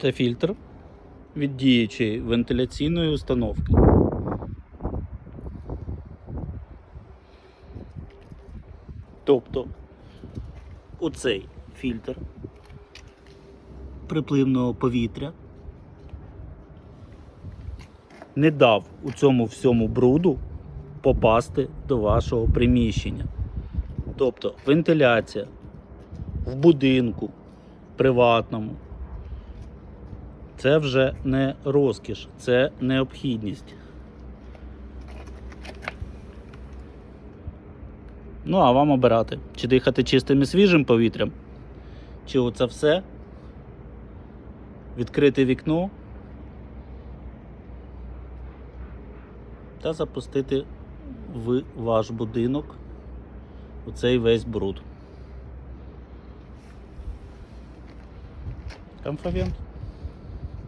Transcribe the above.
Це фільтр від діючої вентиляційної установки. Тобто оцей фільтр припливного повітря не дав у цьому всьому бруду попасти до вашого приміщення. Тобто вентиляція в будинку приватному. Це вже не розкіш, це необхідність. Ну, а вам обирати, чи дихати чистим і свіжим повітрям, чи оце все, відкрити вікно та запустити в ваш будинок оцей весь бруд. Комфавент.